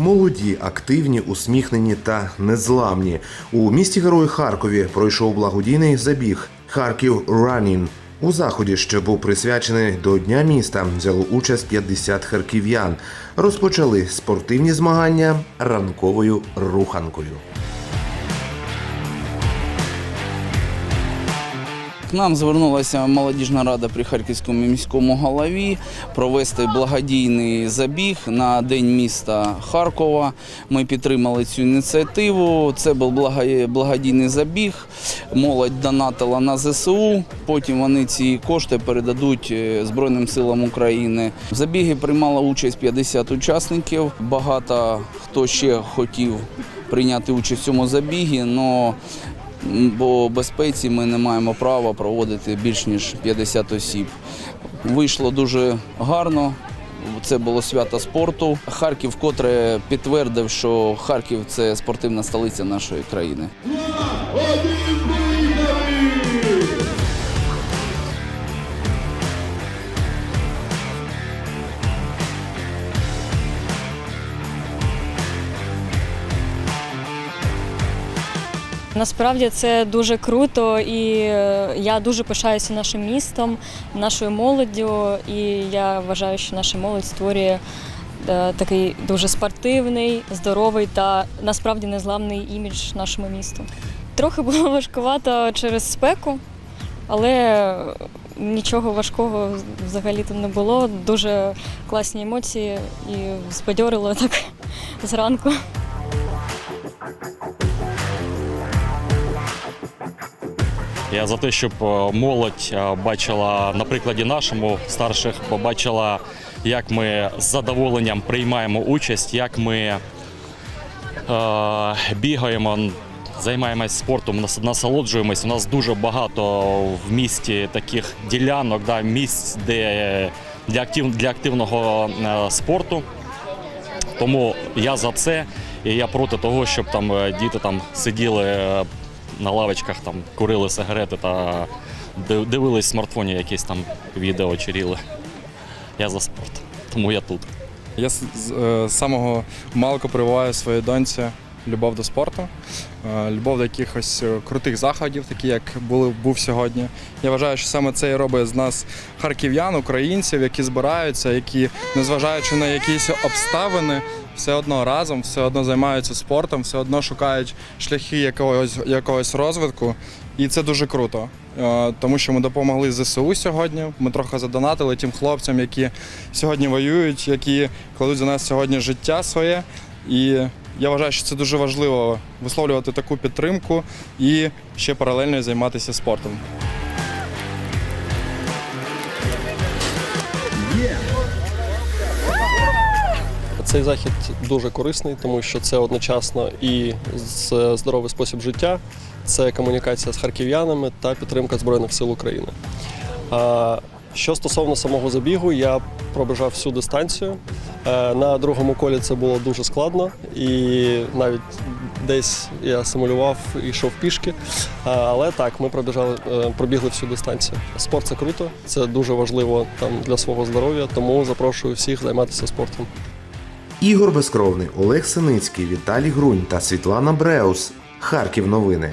Молоді, активні, усміхнені та незламні. У місті Герої Харкові пройшов благодійний забіг Харків Ранін. У заході, що був присвячений до Дня міста, взяло участь 50 харків'ян. Розпочали спортивні змагання ранковою руханкою. К нам звернулася молодіжна рада при Харківському міському голові провести благодійний забіг на День міста Харкова. Ми підтримали цю ініціативу. Це був благодійний забіг. Молодь донатила на ЗСУ. Потім вони ці кошти передадуть е, Збройним силам України. В забігі приймало участь 50 учасників. Багато хто ще хотів прийняти участь в цьому забігі, але бо безпеці ми не маємо права проводити більш ніж 50 осіб. Вийшло дуже гарно. Це було свято спорту. Харків вкотре підтвердив, що Харків це спортивна столиця нашої країни. Насправді це дуже круто, і е, я дуже пишаюся нашим містом, нашою молоддю. І я вважаю, що наша молодь створює е, такий дуже спортивний, здоровий та насправді незламний імідж нашому місту. Трохи було важкувато через спеку, але нічого важкого взагалі тут не було. Дуже класні емоції і збадьорило так зранку. Я за те, щоб е, молодь е, бачила на прикладі нашому старших, побачила, як ми з задоволенням приймаємо участь, як ми е, бігаємо, займаємось спортом, насолоджуємось. У нас дуже багато в місті таких ділянок, да, місць, де для, актив, для активного спорту. Тому я за це, і я проти того, щоб там діти там сиділи на лавочках, там курили сигарети та дивились в смартфоні якісь там відео чи ріли. Я за спорт, тому я тут. Я з з, е, самого малку прививаю своїй доньці любов до спорту, е, любов до якихось е, крутих заходів, такі як були, був сьогодні. Я вважаю, що саме це і робить з нас харків'ян, українців, які збираються, які, незважаючи на якісь обставини, все одно разом, все одно займаються спортом, все одно шукають шляхи якогось, якогось розвитку. І це дуже круто, е, тому що ми допомогли ЗСУ сьогодні. Ми трохи задонатили тим хлопцям, які сьогодні воюють, які кладуть за нас сьогодні життя своє. І я вважаю, що це дуже важливо висловлювати таку підтримку і ще паралельно займатися спортом. Цей захід дуже корисний, тому що це одночасно і здоровий спосіб життя, це комунікація з харків'янами та підтримка Збройних сил України. Що стосовно самого забігу, я пробіжав всю дистанцію. Е, На другому колі це було дуже складно, і навіть десь я симулював і йшов пішки. Але так, ми пробіжали, е, пробігли всю дистанцію. Спорт це круто, це дуже важливо там для свого здоров'я, тому запрошую всіх займатися спортом. Ігор Безкровний, Олег Синицький, Віталій Грунь та Світлана Бреус. Харків новини.